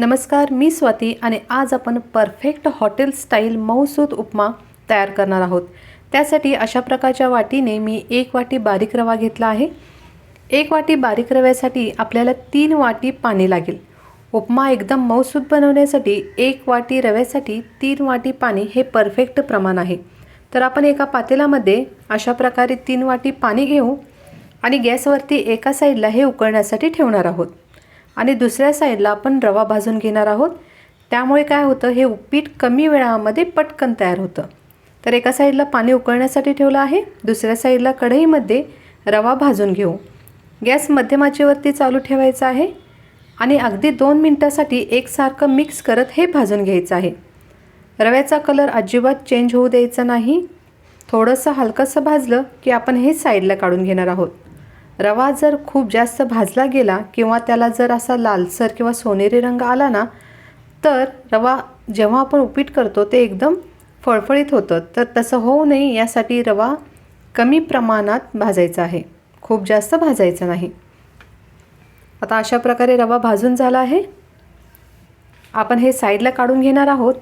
नमस्कार मी स्वाती आणि आज आपण परफेक्ट हॉटेल स्टाईल मऊसूत उपमा तयार करणार आहोत. त्यासाठी अशा प्रकारच्या वाटीने मी एक वाटी बारीक रवा घेतला आहे. एक वाटी बारीक रव्यासाठी आपल्याला तीन वाटी पाणी लागेल. उपमा एकदम मऊसूत बनवण्यासाठी एक वाटी रव्यासाठी तीन वाटी पाणी हे परफेक्ट प्रमाण आहे. तर आपण एका पातेल्यामध्ये अशा प्रकारे तीन वाटी पाणी घेऊ आणि गॅसवरती एका साईडला हे उकळण्यासाठी ठेवणार आहोत. आणि दुसऱ्या साईडला आपण रवा भाजून घेणार आहोत. त्यामुळे काय होतं हे उपीट कमी वेळामध्ये पटकन तयार होतं. तर एका साईडला पाणी उकळण्यासाठी ठेवलं आहे. दुसऱ्या साईडला कढईमध्ये रवा भाजून घेऊ. गॅस मध्यमाचेवरती चालू ठेवायचा आहे आणि अगदी दोन मिनटासाठी एकसारखं मिक्स करत हे भाजून घ्यायचं आहे. रव्याचा कलर अजिबात चेंज होऊ द्यायचा नाही. थोडंसं हलकंसं भाजलं की आपण हे साईडला काढून घेणार आहोत. रवा जर खूप जास्त भाजला गेला किंवा त्याला जर असा लालसर किंवा सोनेरी रंग आला ना तर रवा जेव्हा आपण उपीट करतो ते एकदम फळफळीत होतं. तर तसं होऊ नये यासाठी रवा कमी प्रमाणात भाजायचा आहे. खूप जास्त भाजायचं नाही. आता अशा प्रकारे रवा भाजून झाला आहे. आपण हे साईडला काढून घेणार आहोत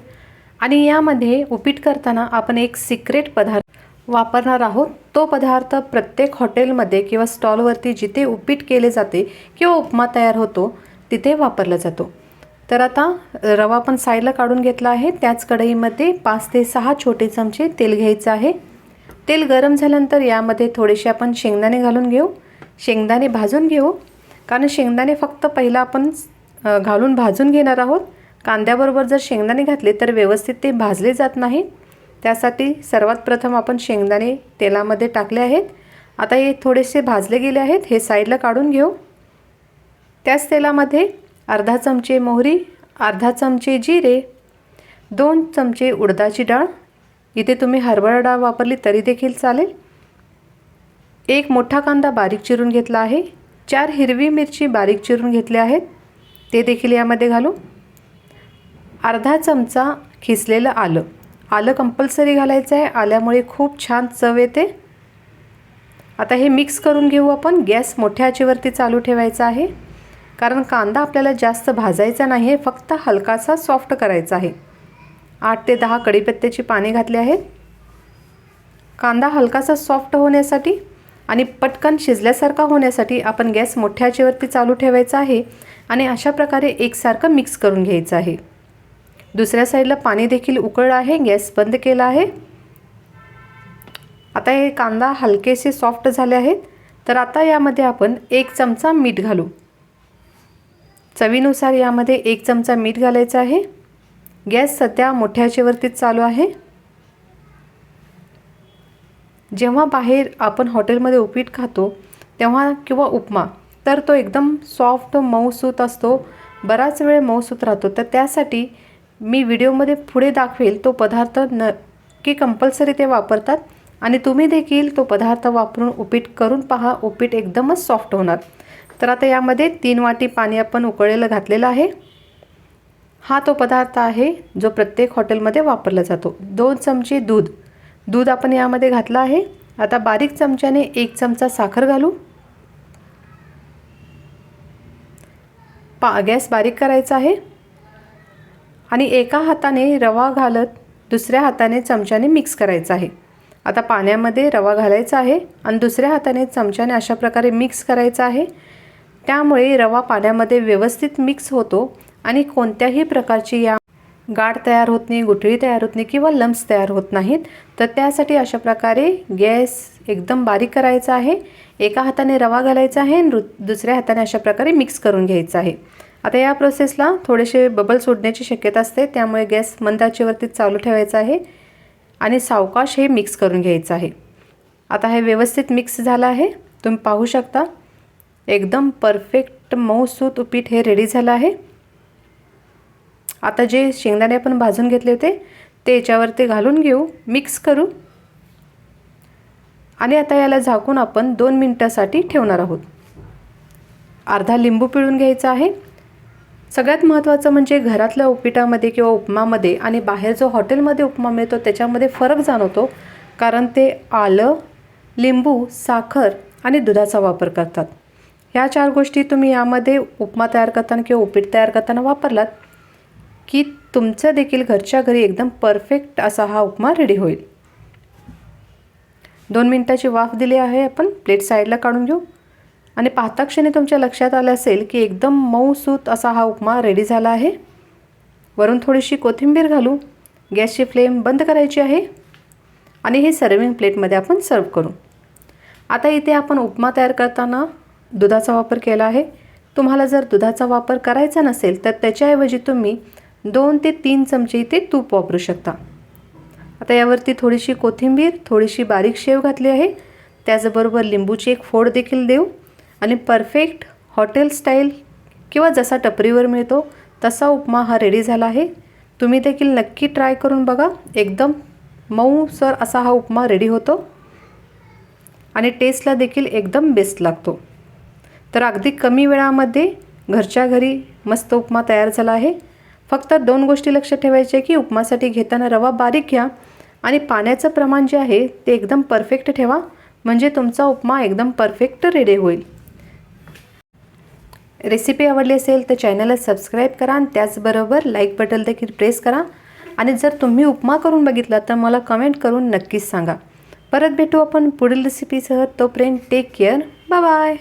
आणि यामध्ये उपीट करताना आपण एक सिक्रेट पदार्थ वापरणार आहोत. तो पदार्थ प्रत्येक हॉटेलमध्ये किंवा स्टॉलवरती जिथे उपीट केले जाते किंवा उपमा तयार होतो तिथे वापरला जातो. तर आता रवा पण साईडला काढून घेतला आहे. त्याच कढईमध्ये पाच ते सहा छोटे चमचे तेल घ्यायचं आहे. तेल गरम झाल्यानंतर यामध्ये थोडेसे आपण शेंगदाणे घालून घेऊ. शेंगदाणे भाजून घेऊ. कारण शेंगदाणे फक्त पहिला आपण घालून भाजून घेणार आहोत. कांद्याबरोबर जर शेंगदाणे घातले तर व्यवस्थित ते भाजले जात नाही. त्यासाठी सर्वात प्रथम आपण शेंगदाणे तेलामध्ये टाकले आहेत. आता हे थोडेसे भाजले गेले आहेत. हे साईडला काढून घेऊ. त्याच तेलामध्ये अर्धा चमचे मोहरी अर्धा चमचे जिरे दोन चमचे उडदाची डाळ. इथे तुम्ही हरभरा डाळ वापरली तरी देखील चालेल. एक मोठा कांदा बारीक चिरून घेतला आहे. चार हिरवी मिरची बारीक चिरून घेतल्या आहेत. ते देखील यामध्ये घालू. अर्धा चमचा खिसलेलं आलं. आलं कंपल्सरी घालायचं आहे आल्यामुळे खूप छान चव येते. आता हे मिक्स करून घेऊ आपण. गॅस मोठ्या आचेवरती चालू ठेवायचा आहे. कारण कांदा आपल्याला जास्त भाजायचा नाही आहे फक्त हलकासा सॉफ्ट करायचा आहे. आठ ते दहा कढीपत्त्याची पाने घातली आहेत. कांदा हलकासा सॉफ्ट होण्यासाठी आणि पटकन शिजल्यासारखा होण्यासाठी आपण गॅस मोठ्या आचेवरती चालू ठेवायचा आहे आणि अशा प्रकारे एकसारखं मिक्स करून घ्यायचं आहे. दुसऱ्या साईडला पाणी देखील उकळलं आहे गॅस बंद केला आहे. आता हे कांदा हलकेसे सॉफ्ट झाले आहेत. तर आता यामध्ये आपण एक चमचा मीठ घालू. चवीनुसार यामध्ये एक चमचा मीठ घालायचं आहे. गॅस सध्या मोठ्याचेवरतीच चालू आहे. जेव्हा बाहेर आपण हॉटेलमध्ये उपीट खातो तेव्हा किंवा उपमा तर तो एकदम सॉफ्ट मऊसूत असतो. बराच वेळ मऊसूत राहतो. तर त्यासाठी मी व्हिडिओमध्ये पुढे दाखवेल तो पदार्थ नक्की कंपल्सरी ते वापरतात आणि तुम्ही देखील तो पदार्थ वापरून उपीट करून पहा. उपीट एकदमच सॉफ्ट होणार. तर आता यामध्ये तीन वाटी पाणी आपण उकळलेलं घातलेलं आहे. हा तो पदार्थ आहे जो प्रत्येक हॉटेलमध्ये वापरला जातो. दोन चमचे दूध. दूध आपण यामध्ये घातलं आहे. आता बारीक चमच्याने एक चमचा साखर घालू. पा गॅस बारीक करायचा आहे. आणि एका हाताने रवा घालत दुसऱ्या हाताने चमच्याने मिक्स करायचा आहे. आता पाण्यामध्ये रवा घालायचा आहे आणि दुसऱ्या हाताने चमच्याने अशा प्रकारे मिक्स करायचा आहे. त्यामुळे रवा पाण्यामध्ये व्यवस्थित मिक्स होतो आणि कोणत्याही प्रकारची या गाठ तयार होत नाही गुठळी तयार होत नाही किंवा लम्स तयार होत नाहीत तर त्यासाठी अशा प्रकारे गॅस एकदम बारीक करायचा आहे. एका हाताने रवा घालायचा आहे आणि दुसऱ्या हाताने अशा प्रकारे मिक्स करून घ्यायचा आहे. आता या प्रोसेसला थोडेसे बबल सोडण्याची शक्यता असते. त्यामुळे गॅस मंदाचेवरती चालू ठेवायचा आहे आणि सावकाश हे मिक्स करून घ्यायचं आहे. आता हे व्यवस्थित मिक्स झालं आहे. तुम्ही पाहू शकता एकदम परफेक्ट मऊसूत उपीट हे रेडी झालं आहे. आता जे शेंगदाणे आपण भाजून घेतले होते ते याच्यावरती घालून घेऊ मिक्स करू. आणि आता याला झाकून आपण दोन मिनटासाठी ठेवणार आहोत. अर्धा लिंबू पिळून घ्यायचा आहे. सगळ्यात महत्त्वाचं म्हणजे घरातल्या उपीटामध्ये किंवा उपमामध्ये आणि बाहेर जो हॉटेलमध्ये उपमा मिळतो त्याच्यामध्ये फरक जाणवतो कारण ते आलं लिंबू साखर आणि दुधाचा वापर करतात. ह्या चार गोष्टी तुम्ही यामध्ये उपमा तयार करताना किंवा उपीट तयार करताना वापरलात की तुमचं देखील घरच्या घरी एकदम परफेक्ट असा हा उपमा रेडी होईल. दोन मिनटाची वाफ दिली आहे आपण प्लेट साईडला काढून घेऊ. आणि पाहता क्षणी तुमच्या लक्षात आलं असेल की एकदम मऊसूत असा हा उपमा रेडी झाला आहे. वरून थोडीशी कोथिंबीर घालू. गॅसची फ्लेम बंद करायची आहे. आणि हे सर्विंग प्लेटमध्ये आपण सर्व करू. आता इथे आपण उपमा तयार करताना दुधाचा वापर केला आहे. तुम्हाला जर दुधाचा वापर करायचा नसेल तर त्याच्याऐवजी तुम्ही दोन ते तीन चमचे इथे तूप वापरू शकता. आता यावरती थोडीशी कोथिंबीर थोडीशी बारीक शेव घातली आहे. त्याचबरोबर लिंबूची एक फोड देखील देऊ. आणि परफेक्ट हॉटेल स्टाईल किंवा जसा टपरीवर मिळतो तसा उपमा हा रेडी झाला आहे. तुम्ही देखील नक्की ट्राय करून बघा. एकदम मऊ सर असा हा उपमा रेडी होतो. आणि टेस्टला देखील एकदम बेस्ट लागतो. तर अगदी कमी वेळामध्ये घरच्या घरी मस्त उपमा तयार झाला आहे. फक्त दोन गोष्टी लक्षात ठेवायच्या की उपमासाठी घेताना रवा बारीक घ्या आणि पाण्याचं प्रमाण जे आहे ते एकदम परफेक्ट ठेवा. म्हणजे तुमचा उपमा एकदम परफेक्ट रेडी होईल. रेसिपी आवडली असेल तर चॅनलला सबस्क्राईब करा आणि त्याचबरोबर लाईक बटन देखील प्रेस करा. आणि जर तुम्ही उपमा करून बघितला तर मला कमेंट करून नक्कीच सांगा. परत भेटू आपण पुढील रेसिपीसह तोपर्यंत टेक केअर बाय